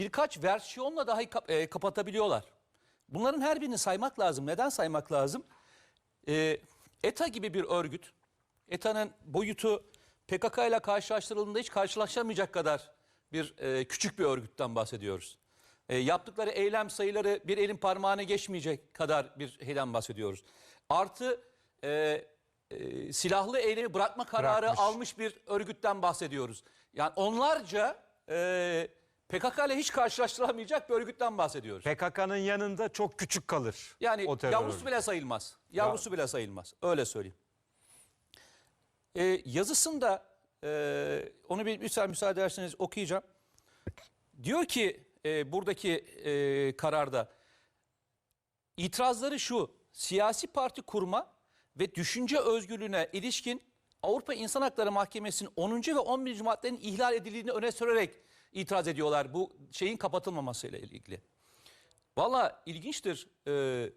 birkaç versiyonla dahi kap- e, kapatabiliyorlar. Bunların her birini saymak lazım. Neden saymak lazım? E, ETA gibi bir örgüt, ETA'nın boyutu PKK ile karşılaştırıldığında hiç karşılaşamayacak kadar bir e, küçük bir örgütten bahsediyoruz. E, yaptıkları eylem sayıları bir elin parmağını geçmeyecek kadar bir şeyden bahsediyoruz. Artı e, e, silahlı eylemi bırakma kararı Bırakmış. almış bir örgütten bahsediyoruz. Yani onlarca e, PKK ile hiç karşılaştıramayacak bir örgütten bahsediyoruz. PKK'nın yanında çok küçük kalır. Yani o terör yavrusu örgütü. bile sayılmaz. Yavrusu bile sayılmaz. Öyle söyleyeyim. Ee, yazısında e, onu bir lütfen müsaade ederseniz okuyacağım. Diyor ki e, buradaki e, kararda itirazları şu siyasi parti kurma ve düşünce özgürlüğüne ilişkin Avrupa İnsan Hakları Mahkemesi'nin 10. ve 11. maddelerin ihlal edildiğini öne sürerek itiraz ediyorlar bu şeyin kapatılmamasıyla ilgili. Valla ilginçtir. Ee,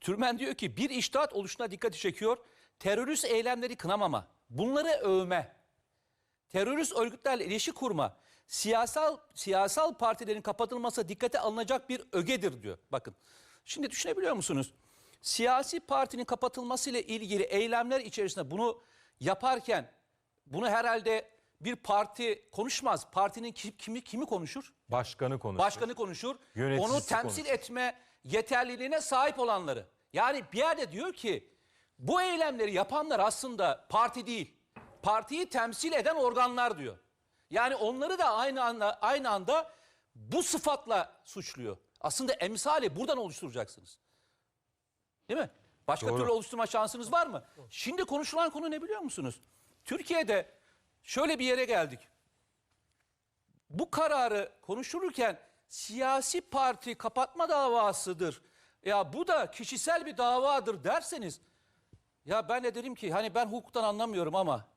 Türmen diyor ki bir iştahat oluşuna dikkati çekiyor. Terörist eylemleri kınamama, bunları övme, terörist örgütlerle ilişki kurma, siyasal siyasal partilerin kapatılması dikkate alınacak bir ögedir diyor. Bakın. Şimdi düşünebiliyor musunuz? Siyasi partinin kapatılması ile ilgili eylemler içerisinde bunu yaparken bunu herhalde bir parti konuşmaz. Partinin ki- kimi kimi konuşur? Başkanı konuşuyor. Başkanı konuşur. Yöneticisi Onu temsil konuşur. etme yeterliliğine sahip olanları. Yani bir yerde diyor ki bu eylemleri yapanlar aslında parti değil. Partiyi temsil eden organlar diyor. Yani onları da aynı anda aynı anda bu sıfatla suçluyor. Aslında emsali buradan oluşturacaksınız. Değil mi? Başka Doğru. türlü oluşturma şansınız var mı? Şimdi konuşulan konu ne biliyor musunuz? Türkiye'de şöyle bir yere geldik bu kararı konuşulurken siyasi parti kapatma davasıdır. Ya bu da kişisel bir davadır derseniz ya ben de derim ki hani ben hukuktan anlamıyorum ama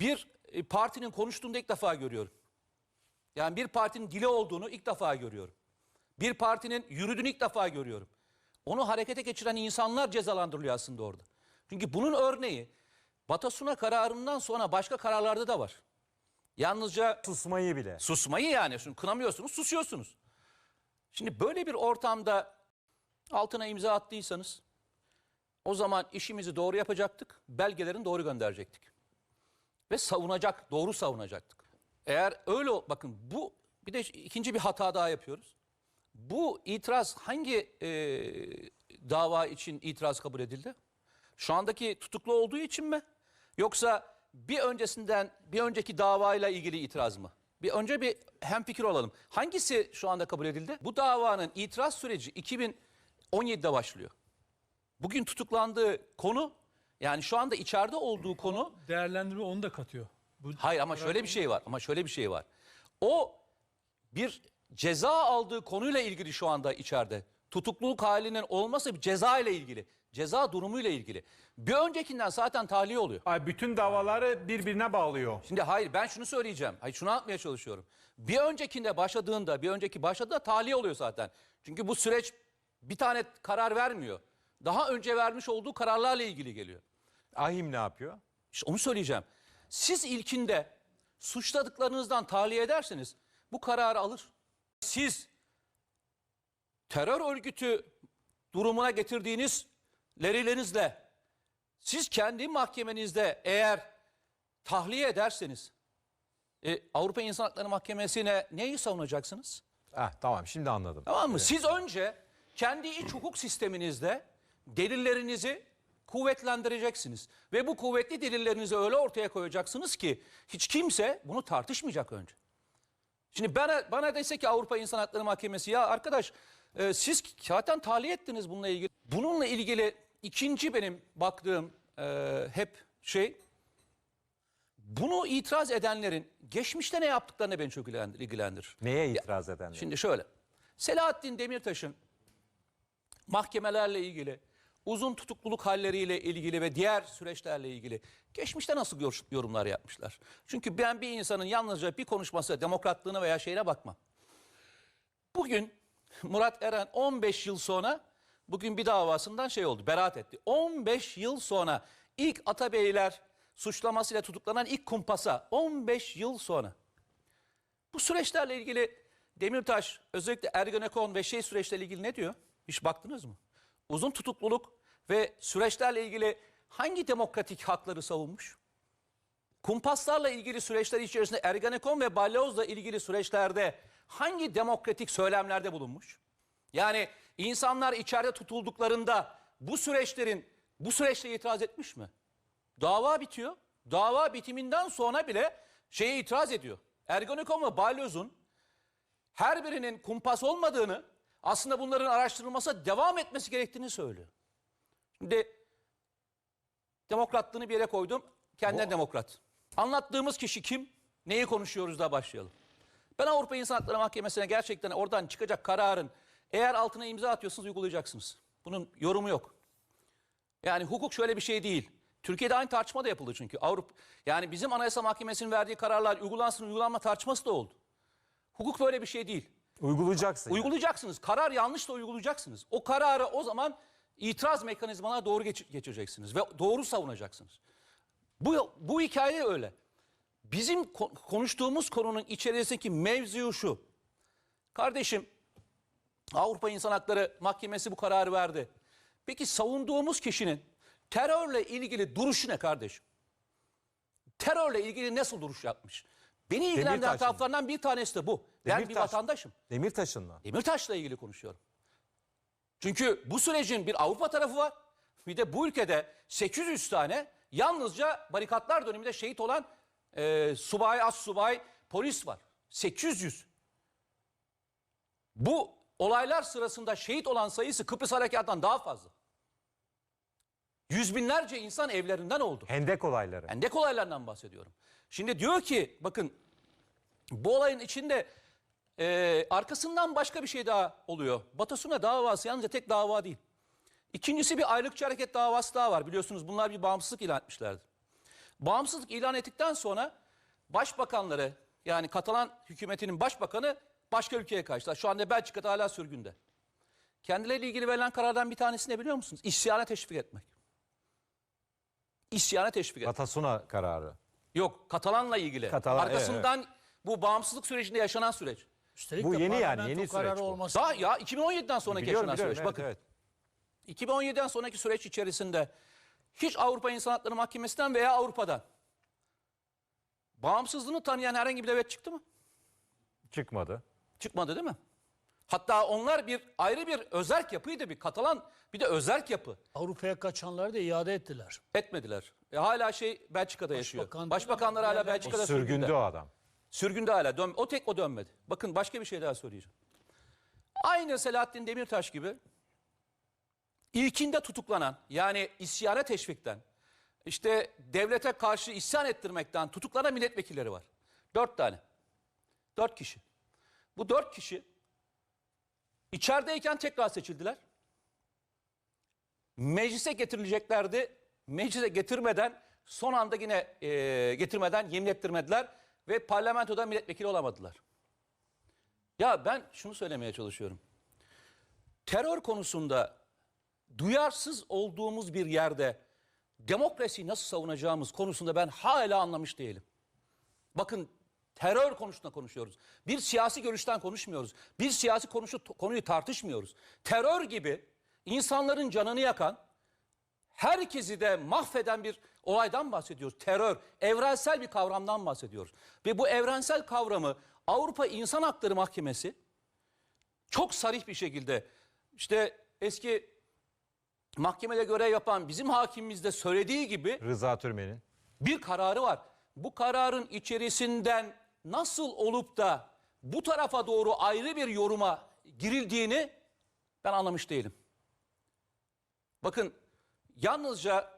bir e, partinin konuştuğunda ilk defa görüyorum. Yani bir partinin dili olduğunu ilk defa görüyorum. Bir partinin yürüdüğünü ilk defa görüyorum. Onu harekete geçiren insanlar cezalandırılıyor aslında orada. Çünkü bunun örneği Batasuna kararından sonra başka kararlarda da var. Yalnızca Susmayı bile. Susmayı yani. Şimdi kınamıyorsunuz, susuyorsunuz. Şimdi böyle bir ortamda altına imza attıysanız o zaman işimizi doğru yapacaktık, belgelerini doğru gönderecektik. Ve savunacak, doğru savunacaktık. Eğer öyle bakın bu bir de ikinci bir hata daha yapıyoruz. Bu itiraz hangi e, dava için itiraz kabul edildi? Şu andaki tutuklu olduğu için mi? Yoksa bir öncesinden bir önceki davayla ilgili itiraz mı? Bir önce bir hemfikir olalım. Hangisi şu anda kabul edildi? Bu davanın itiraz süreci 2017'de başlıyor. Bugün tutuklandığı konu yani şu anda içeride olduğu konu Değerlendirme onu da katıyor. Bu Hayır ama şöyle bir şey var. Ama şöyle bir şey var. O bir ceza aldığı konuyla ilgili şu anda içeride. Tutukluluk halinin olması bir ceza ile ilgili. Ceza durumuyla ilgili. Bir öncekinden zaten tahliye oluyor. Ay bütün davaları birbirine bağlıyor. Şimdi hayır ben şunu söyleyeceğim. Hayır şunu anlatmaya çalışıyorum. Bir öncekinde başladığında, bir önceki başladığında tahliye oluyor zaten. Çünkü bu süreç bir tane karar vermiyor. Daha önce vermiş olduğu kararlarla ilgili geliyor. Ahim ne yapıyor? İşte onu söyleyeceğim. Siz ilkinde suçladıklarınızdan tahliye ederseniz bu kararı alır. Siz terör örgütü durumuna getirdiğiniz lerilerinizle siz kendi mahkemenizde eğer tahliye ederseniz e, Avrupa İnsan Hakları Mahkemesi'ne neyi savunacaksınız? Ah, tamam şimdi anladım. Tamam mı? Siz önce kendi iç hukuk sisteminizde delillerinizi kuvvetlendireceksiniz. Ve bu kuvvetli delillerinizi öyle ortaya koyacaksınız ki hiç kimse bunu tartışmayacak önce. Şimdi bana, bana dese ki Avrupa İnsan Hakları Mahkemesi ya arkadaş e, siz zaten tahliye ettiniz bununla ilgili. Bununla ilgili ikinci benim baktığım e, hep şey bunu itiraz edenlerin geçmişte ne yaptıklarına beni çok ilgilendir- ilgilendirir. Neye itiraz edenler? Şimdi şöyle. Selahattin Demirtaş'ın mahkemelerle ilgili, uzun tutukluluk halleriyle ilgili ve diğer süreçlerle ilgili geçmişte nasıl yor- yorumlar yapmışlar? Çünkü ben bir insanın yalnızca bir konuşması demokratlığına veya şeyine bakmam. Bugün Murat Eren 15 yıl sonra bugün bir davasından şey oldu, beraat etti. 15 yıl sonra ilk Atabeyler suçlamasıyla tutuklanan ilk kumpasa 15 yıl sonra. Bu süreçlerle ilgili Demirtaş özellikle Ergenekon ve şey süreçlerle ilgili ne diyor? Hiç baktınız mı? Uzun tutukluluk ve süreçlerle ilgili hangi demokratik hakları savunmuş? Kumpaslarla ilgili süreçler içerisinde Ergenekon ve Balyoz'la ilgili süreçlerde hangi demokratik söylemlerde bulunmuş? Yani insanlar içeride tutulduklarında bu süreçlerin bu süreçte itiraz etmiş mi? Dava bitiyor. Dava bitiminden sonra bile şeye itiraz ediyor. Ergenekon ve Balyoz'un her birinin kumpas olmadığını aslında bunların araştırılması devam etmesi gerektiğini söylüyor. Şimdi demokratlığını bir yere koydum. Kendine demokrat. Anlattığımız kişi kim? Neyi konuşuyoruz da başlayalım. Ben Avrupa İnsan Hakları Mahkemesi'ne gerçekten oradan çıkacak kararın eğer altına imza atıyorsanız uygulayacaksınız. Bunun yorumu yok. Yani hukuk şöyle bir şey değil. Türkiye'de aynı tartışma da yapıldı çünkü. Avrupa yani bizim Anayasa Mahkemesi'nin verdiği kararlar uygulansın uygulanma tartışması da oldu. Hukuk böyle bir şey değil. Uygulayacaksın. yani. Uygulayacaksınız. Karar yanlış da uygulayacaksınız. O kararı o zaman itiraz mekanizmalarına doğru geç- geçireceksiniz ve doğru savunacaksınız. Bu, bu hikaye öyle. Bizim ko- konuştuğumuz konunun içerisindeki mevzu şu. Kardeşim Avrupa İnsan Hakları Mahkemesi bu kararı verdi. Peki savunduğumuz kişinin terörle ilgili duruşu ne kardeşim? Terörle ilgili nasıl duruş yapmış? Beni ilgilendiren taraflarından bir tanesi de bu. Ben bir Demirtaş. vatandaşım. Demirtaş'ın mı? Demirtaş'la ilgili konuşuyorum. Çünkü bu sürecin bir Avrupa tarafı var. Bir de bu ülkede 800 tane yalnızca barikatlar döneminde şehit olan e, subay, as subay, polis var. 800. Bu olaylar sırasında şehit olan sayısı Kıbrıs Harekatı'ndan daha fazla. Yüz binlerce insan evlerinden oldu. Hendek olayları. Hendek olaylarından bahsediyorum. Şimdi diyor ki bakın bu olayın içinde e, arkasından başka bir şey daha oluyor. Batasuna davası yalnızca tek dava değil. İkincisi bir aylıkçı hareket davası daha var. Biliyorsunuz bunlar bir bağımsızlık ilan etmişlerdi. Bağımsızlık ilan ettikten sonra başbakanları yani Katalan hükümetinin başbakanı başka ülkeye kaçtılar. Şu anda Belçika'da hala sürgünde. Kendileriyle ilgili verilen karardan bir tanesi ne biliyor musunuz? İsyana teşvik etmek. İsyana teşvik etmek. Batasuna kararı. Yok Katalan'la ilgili. Katalan, evet, Arkasından bu bağımsızlık sürecinde yaşanan süreç. Üstelik Bu yeni yani, yeni süreç bu. olması. Daha ya 2017'den sonraki Biliyorum yaşanan biliyorum. süreç. evet, Bakın evet. 2017'den sonraki süreç içerisinde hiç Avrupa İnsan Hakları Mahkemesi'nden veya Avrupa'dan bağımsızlığını tanıyan herhangi bir devlet çıktı mı? Çıkmadı. Çıkmadı değil mi? Hatta onlar bir ayrı bir özerk yapıydı bir Katalan bir de özerk yapı. Avrupa'ya kaçanları da iade ettiler. Etmediler. E, hala şey Belçika'da yaşıyor. Başbakan- Başbakanlar hala Belçika'da O sürgünde sürgünde. o adam. Sürgünde hala. Dön o tek o dönmedi. Bakın başka bir şey daha söyleyeceğim. Aynı Selahattin Demirtaş gibi ilkinde tutuklanan yani isyana teşvikten işte devlete karşı isyan ettirmekten tutuklanan milletvekilleri var. Dört tane. Dört kişi. Bu dört kişi içerideyken tekrar seçildiler. Meclise getirileceklerdi. Meclise getirmeden son anda yine e, getirmeden yemin ettirmediler ve parlamentoda milletvekili olamadılar. Ya ben şunu söylemeye çalışıyorum. Terör konusunda duyarsız olduğumuz bir yerde demokrasiyi nasıl savunacağımız konusunda ben hala anlamış değilim. Bakın terör konusunda konuşuyoruz. Bir siyasi görüşten konuşmuyoruz. Bir siyasi konuşu, konuyu tartışmıyoruz. Terör gibi insanların canını yakan, herkesi de mahveden bir olaydan bahsediyoruz. Terör, evrensel bir kavramdan bahsediyoruz. Ve bu evrensel kavramı Avrupa İnsan Hakları Mahkemesi çok sarih bir şekilde işte eski mahkemede görev yapan bizim hakimimiz de söylediği gibi Rıza Türmen'in. bir kararı var. Bu kararın içerisinden nasıl olup da bu tarafa doğru ayrı bir yoruma girildiğini ben anlamış değilim. Bakın yalnızca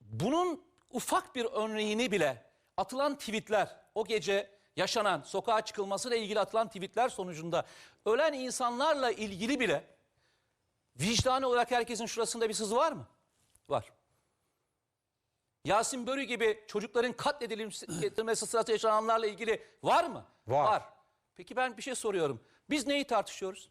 bunun ufak bir örneğini bile atılan tweetler, o gece yaşanan sokağa çıkılmasıyla ilgili atılan tweetler sonucunda ölen insanlarla ilgili bile vicdani olarak herkesin şurasında bir sızı var mı? Var. Yasin Börü gibi çocukların katledilmesi sırasında yaşananlarla ilgili var mı? Var. Peki ben bir şey soruyorum. Biz neyi tartışıyoruz?